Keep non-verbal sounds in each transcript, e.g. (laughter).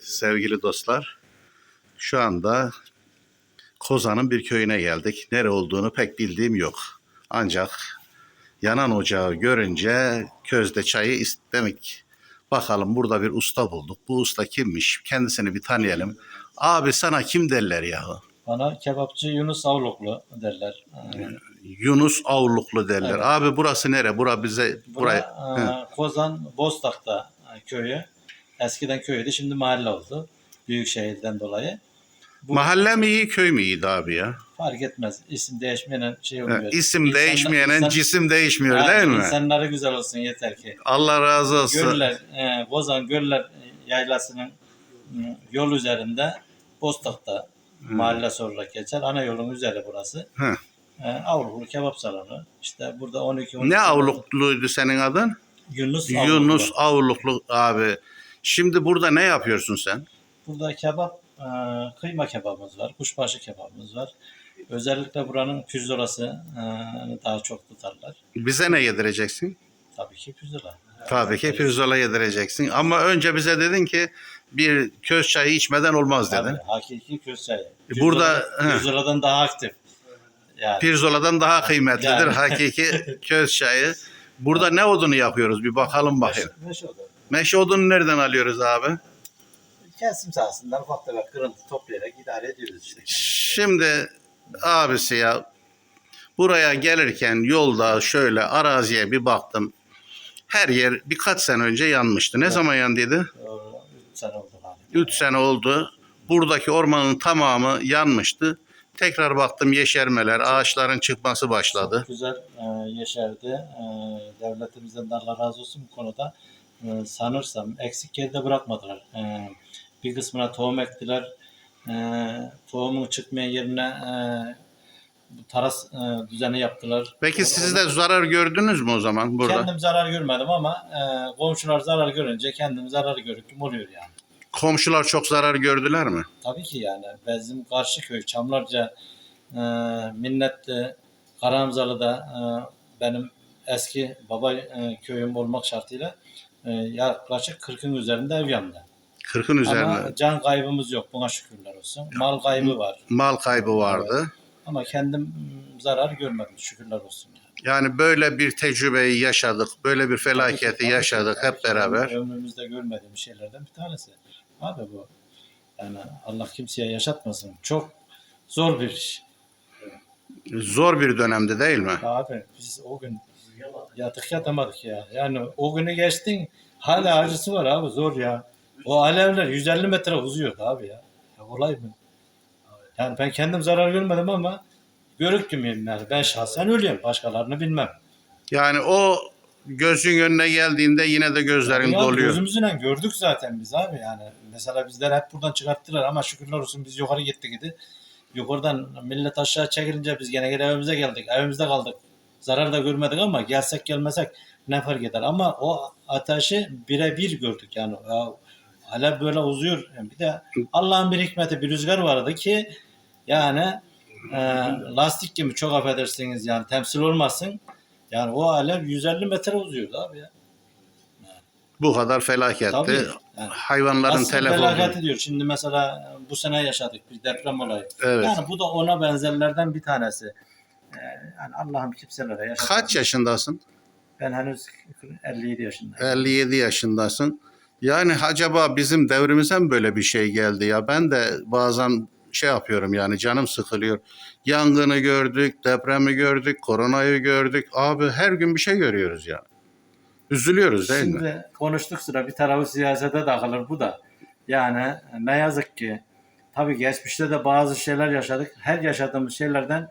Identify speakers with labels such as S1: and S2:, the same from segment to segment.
S1: sevgili dostlar. Şu anda Kozan'ın bir köyüne geldik. Nere olduğunu pek bildiğim yok. Ancak yanan ocağı görünce közde çayı istemek. Bakalım burada bir usta bulduk. Bu usta kimmiş? Kendisini bir tanıyalım. Abi sana kim derler yahu?
S2: Bana kebapçı Yunus Avluklu derler. Ee,
S1: Yunus Avluklu derler.
S2: Evet.
S1: Abi burası nere? Bura bize
S2: Bura,
S1: buraya.
S2: e,
S1: Hı.
S2: Kozan Bostak'ta e, köyü. Eskiden köydü, şimdi mahalle oldu. Büyük şehirden dolayı. Bu
S1: Mahalle mi iyi, köy mü iyiydi abi ya?
S2: fark etmez. İsim değişmeyen şey
S1: Ha,
S2: oluyor.
S1: İsim
S2: İnsanlar-
S1: değişmeyenin
S2: insan-
S1: cisim değişmiyor
S2: Ha,
S1: değil mi?
S2: İnsanları güzel olsun yeter ki.
S1: Allah razı olsun.
S2: Göller, e, Kozan Göller Yaylası'nın e, yol üzerinde Bostak'ta mahalle olarak geçer. Ana yolun üzeri burası.
S1: Hı.
S2: E, Avruplu kebap salonu. İşte burada 12 12
S1: Ne avlukluydu senin adın?
S2: Yunus Avluklu.
S1: Yunus Avluklu abi. Şimdi burada ne yapıyorsun sen?
S2: Burada kebap, e, kıyma kebabımız var, kuşbaşı kebabımız var. Özellikle buranın pürzolası e, daha çok tutarlar.
S1: Bize ne yedireceksin?
S2: Tabii ki pürzola.
S1: Tabii ki pirzola yedireceksin. Ama önce bize dedin ki bir köz çayı içmeden olmaz dedin.
S2: Tabii, hakiki köz çayı.
S1: E, burada- he.
S2: Pirzoladan daha aktif. Yani
S1: Pirzoladan daha kıymetlidir
S2: Yani.
S1: hakiki (laughs) köz çayı. Burada ne odunu yapıyoruz bir bakalım bakayım.
S2: Meş- meş oldu.
S1: Meşe odunu nereden alıyoruz abi?
S2: Kesim sahasından ufak tefek kırıntı toplayarak idare ediyoruz işte.
S1: Şimdi abisi ya buraya gelirken yolda şöyle araziye bir baktım. Her yer birkaç sene önce yanmıştı. Ne zaman yandıydı?
S2: Doğru, üç sene oldu galiba.
S1: 3 sene oldu. Buradaki ormanın tamamı yanmıştı. Tekrar baktım yeşermeler, ağaçların çıkması başladı.
S2: Çok güzel e, yeşerdi. E, devletimizden de Allah razı olsun bu konuda. E, sanırsam eksik yerde bırakmadılar. E, bir kısmına tohum ektiler. E, tohumun çıkmayan yerine e, taras e, düzeni yaptılar.
S1: Peki siz de zarar gördünüz mü o zaman burada?
S2: Kendim zarar görmedim ama e, komşular zarar görünce kendim zarar görüp oluyor yani.
S1: Komşular çok zarar gördüler mi?
S2: Tabii ki yani bizim karşı köy Çamlarca e, Karamzalı'da e, benim eski baba e, köyüm olmak şartıyla e, yaklaşık 40'ın üzerinde ev yandı.
S1: 40'ın üzerine
S2: Ama can kaybımız yok buna şükürler olsun. Mal kaybı var
S1: mal kaybı vardı.
S2: ama kendim mm, zarar görmedim şükürler olsun. Yani.
S1: Yani böyle bir tecrübeyi yaşadık, böyle bir felaketi
S2: tabii
S1: yaşadık
S2: tabii
S1: hep beraber.
S2: Ömrümüzde görmediğim şeylerden bir tanesi. Abi bu yani Allah kimseye yaşatmasın. Çok zor bir iş.
S1: Zor bir dönemdi değil mi?
S2: Abi biz o gün yatık yatamadık ya. Yani o günü geçtin hala acısı var abi zor ya. O alevler 150 metre uzuyordu abi ya. ya olay mı? Yani ben kendim zarar görmedim ama görüktüm yani. Ben şahsen ölüyorum. Başkalarını bilmem.
S1: Yani o gözün önüne geldiğinde yine de gözlerin
S2: Ya
S1: doluyor.
S2: Gözümüzle gördük zaten biz abi yani. Mesela bizler hep buradan çıkarttılar ama şükürler olsun biz yukarı gittik gidi. Yukarıdan millet aşağı çekilince biz gene gene evimize geldik. Evimizde kaldık. Zarar da görmedik ama gelsek gelmesek ne fark eder. Ama o ateşi birebir gördük yani. Ya, hala böyle uzuyor. Yani bir de Allah'ın bir hikmeti bir rüzgar vardı ki yani e, lastik gibi çok affedersiniz yani temsil olmasın. Yani o alev 150 metre uzuyordu abi ya.
S1: Bu kadar felaketti.
S2: Tabii. Yani
S1: Hayvanların
S2: Aslında
S1: telef
S2: felaket ediyor. Şimdi mesela bu sene yaşadık bir deprem olayı.
S1: Evet.
S2: Yani bu da ona benzerlerden bir tanesi. Ee, yani Allah'ım kimselere yaşatmasın.
S1: Kaç yaşındasın?
S2: Ben henüz 57 yaşındayım.
S1: 57 yaşındasın. Yani acaba bizim devrimize mi böyle bir şey geldi ya? Ben de bazen şey yapıyorum yani canım sıkılıyor. Yangını gördük, depremi gördük, koronayı gördük. Abi her gün bir şey görüyoruz ya. Üzülüyoruz değil mi?
S2: Şimdi konuştuk sıra bir tarafı siyasete takılır bu da. Yani ne yazık ki tabii geçmişte de bazı şeyler yaşadık. Her yaşadığımız şeylerden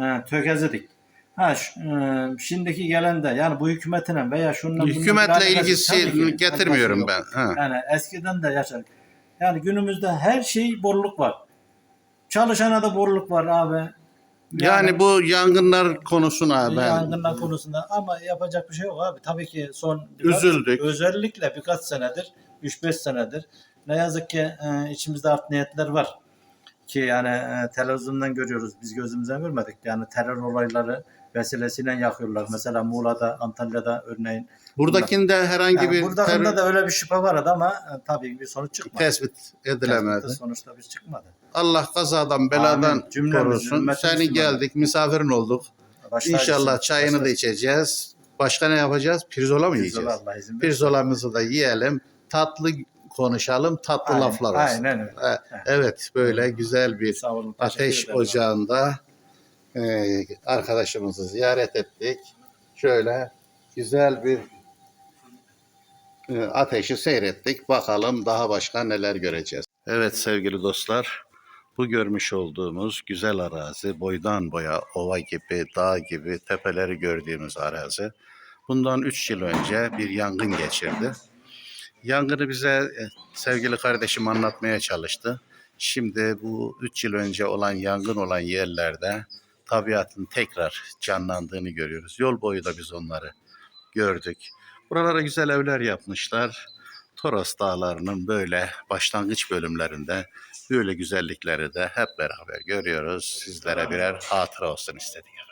S2: e, tökezledik. Ha, şu- e, şimdiki gelen de yani bu hükümetine veya şununla
S1: Hükümetle ilgisi getirmiyorum ben. Ha.
S2: Yani eskiden de yaşadık. Yani günümüzde her şey bolluk var. Çalışana da bolluk var abi.
S1: Yani, bu yangınlar konusuna ben
S2: yangınlar konusunda ama yapacak bir şey yok abi. Tabii ki son birkaç-
S1: Üzüldük.
S2: özellikle birkaç senedir, 3-5 senedir ne yazık ki e, içimizde art niyetler var. Ki yani e, televizyondan görüyoruz. Biz gözümüzden görmedik. Yani terör olayları vesilesiyle yakıyorlar. Mesela Muğla'da, Antalya'da örneğin.
S1: Buradakinde herhangi
S2: Yani
S1: bir
S2: burada
S1: terör
S2: da öyle bir şüphe vardı ama e, tabii bir sonuç çıkmadı.
S1: tespit edilemedi.
S2: Tespitte sonuçta bir çıkmadı.
S1: Allah kazadan beladan
S2: Amin.
S1: Korusun. Seni geldik, misafirin olduk.
S2: Başta
S1: İnşallah
S2: isim-
S1: çayını
S2: başta-
S1: da içeceğiz. Başka ne yapacağız? Pirzola mı
S2: Pirzola
S1: yiyeceğiz? Pirzolamızı da yiyelim. Tatlı konuşalım, tatlı
S2: Aynen,
S1: laflar olsun.
S2: Aynen öyle.
S1: Evet, böyle güzel bir
S2: Sağ olun.
S1: ateş ocağında e, arkadaşımızı ziyaret ettik. Şöyle güzel bir e, ateşi seyrettik. Bakalım daha başka neler göreceğiz. Evet sevgili dostlar, bu görmüş olduğumuz güzel arazi, boydan boya ova gibi, dağ gibi tepeleri gördüğümüz arazi. Bundan 3 yıl önce bir yangın geçirdi. Yangını bize e, sevgili kardeşim anlatmaya çalıştı. Şimdi bu 3 yıl önce olan yangın olan yerlerde tabiatın tekrar canlandığını görüyoruz. Yol boyu da biz onları gördük. Buralara güzel evler yapmışlar. Toros Dağları'nın böyle başlangıç bölümlerinde böyle güzellikleri de hep beraber görüyoruz. Sizlere birer hatıra olsun istedik.